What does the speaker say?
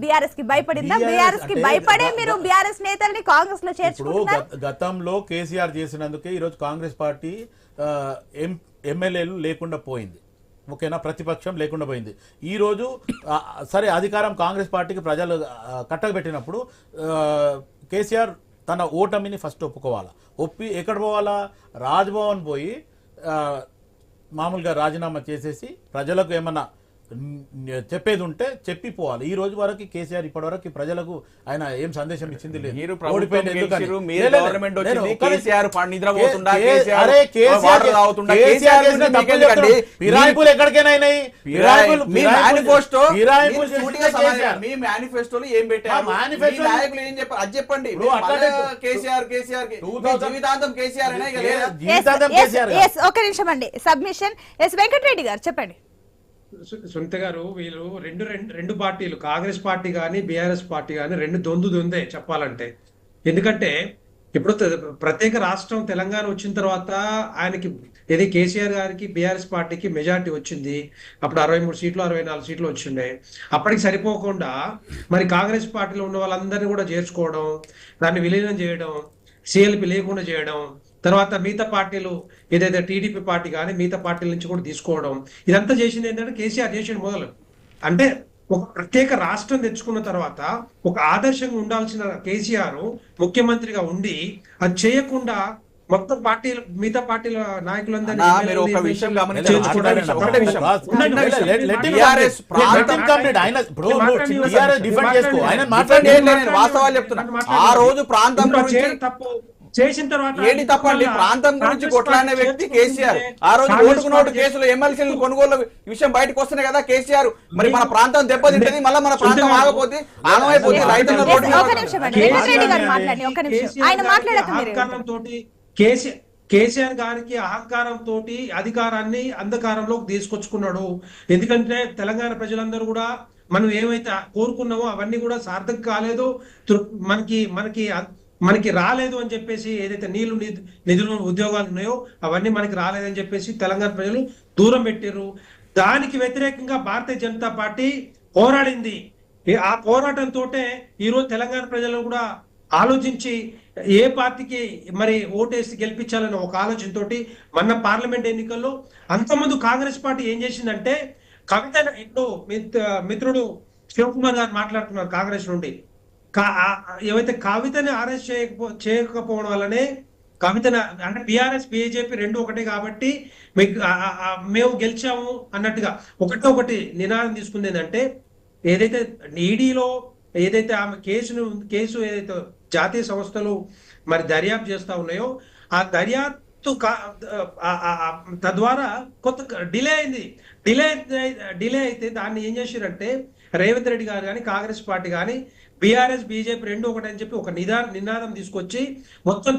బీఆర్ఎస్కి భయపడిందా? బీఆర్ఎస్కి భయపడే మీరు బీఆర్ఎస్ నేతల్ని కాంగ్రెస్లో చేర్చుకుంటున్నారు? గత- గతంలో కేసీఆర్ చేసినందుకే ఈరోజు కాంగ్రెస్ పార్టీ ఎమ్మెల్యేలు లేకుండా పోయింది. ఓకేనా? ప్రతిపక్షం లేకుండా పోయింది. ఈ రోజు ఆ, సరే అధికారం కాంగ్రెస్ పార్టీకి ప్రజలు కట్టబెట్టినప్పుడు కేసీఆర్ తన ఓటమిని ఫస్ట్ ఒప్పుకోవాలా? ఒప్పి ఎక్కడ పోవాలా? రాజ్భవన్ పోయి మామూలుగా రాజీనామా చేసేసి ప్రజలకు ఏమన్నా చెప్పేది ఉంటే చెప్పి పోవాలి ఈ రోజు వరకు కేసీఆర్ ఇప్పటి వరకు ప్రజలకు ఆయన ఏం సందేశం ఇచ్చింది లేదు. ఒక నిమిషం అండి. సబ్మిషన్ ఎస్ వెంకటరెడ్డి గారు చెప్పండి. సునీత గారు వీళ్ళు రెండు రెండు రెండు పార్టీలు కాంగ్రెస్ పార్టీ కానీ బీఆర్ఎస్ పార్టీ కానీ రెండు దొందు దొందే చెప్పాలంటే. ఎందుకంటే ఇప్పుడు ప్రత్యేక రాష్ట్రం తెలంగాణ వచ్చిన తర్వాత ఆయనకి ఇది కేసీఆర్ గారికి బీఆర్ఎస్ పార్టీకి మెజార్టీ వచ్చింది. అప్పుడు అరవై మూడు సీట్లు అరవై నాలుగు సీట్లు వచ్చిండే. అప్పటికి సరిపోకుండా మరి కాంగ్రెస్ పార్టీలో ఉన్న వాళ్ళందరినీ కూడా చేర్చుకోవడం దాన్ని విలీనం చేయడం సిఎల్పి లేకుండా చేయడం తర్వాత మిగతా పార్టీలు ఏదైతే టీడీపీ పార్టీ కానీ మిగతా పార్టీల నుంచి కూడా తీసుకోవడం ఇదంతా చేసింది ఏంటంటే కేసీఆర్ చేసింది మొదలు. అంటే ఒక ప్రత్యేక రాష్ట్రం తెచ్చుకున్న తర్వాత ఒక ఆదర్శంగా ఉండాల్సిన కేసీఆర్ ముఖ్యమంత్రిగా ఉండి అది చేయకుండా మొత్తం పార్టీలు మిగతా పార్టీల నాయకులందరినీ వాస్తవాలు చెప్తున్నా. ఆ రోజు ప్రాంతం ఇందులో గురించి- చేయడం తప్పు. చేసిన తర్వాత ఏంటి తప్పండి? ప్రాంతం గురించి కొట్లాడిన వ్యక్తి కేసీఆర్. ఆ రోజు ఓటుకు నోటు కేసులో ఎమ్మెల్సీలు కొనుగోలు విషయం బయటకు వస్తున్నాయి కదా కేసీఆర్. మరి మన ప్రాంతం దెబ్బతింటది మళ్ళీ మన ప్రాంతం ఆగపోతే ఆగమైపోతే రైతుల తోటి కేసీఆర్ కేసీఆర్ గారికి అహంకారం తోటి అధికారాన్ని అంధకారంలోకి తీసుకొచ్చుకున్నాడు. ఎందుకంటే తెలంగాణ ప్రజలందరూ కూడా మనం ఏమైతే కోరుకున్నామో అవన్నీ కూడా సార్థక కాలేదు. మనకి మనకి మనకి రాలేదు అని చెప్పేసి ఏదైతే నీళ్ళు నిధులు ఉద్యోగాలు ఉన్నాయో అవన్నీ మనకి రాలేదని చెప్పేసి తెలంగాణ ప్రజలు దూరం పెట్టారు దానికి వ్యతిరేకంగా భారతీయ జనతా పార్టీ పోరాడింది. ఆ పోరాటంతో ఈరోజు తెలంగాణ ప్రజలు కూడా ఆలోచించి ఏ పార్టీకి మరి ఓటేసి గెలిపించాలని ఒక ఆలోచనతోటి మొన్న పార్లమెంట్ ఎన్నికల్లో అంతకుముందు కాంగ్రెస్ పార్టీ ఏం చేసిందంటే కవిత ఇప్పుడు మిత్రుడు శివకుమార్ గారు మాట్లాడుతున్నారు కాంగ్రెస్ నుండి. కా- ఏవైతే కవితని అరెస్ట్ చేయకపో చేయకపోవడం వల్లనే కవితని అంటే బీఆర్ఎస్ బీజేపీ రెండు ఒకటే కాబట్టి మీకు మేము గెలిచాము అన్నట్టుగా ఒకటి ఒకటి నినాదం తీసుకుంది ఏంటంటే ఏదైతే ఈడీలో ఏదైతే ఆమె కేసును కేసు ఏదైతే జాతీయ సంస్థలు మరి దర్యాప్తు చేస్తా ఉన్నాయో ఆ దర్యాప్తు తద్వారా కొత్త డిలే అయింది. డిలే డిలే అయితే దాన్ని ఏం చేశారంటే రేవంత్ రెడ్డి గారు కానీ కాంగ్రెస్ పార్టీ కానీ బీఆర్ఎస్ బీజేపీ రెండు ఒకటి అని చెప్పి ఒక నిదా నినాదం తీసుకొచ్చి మొత్తం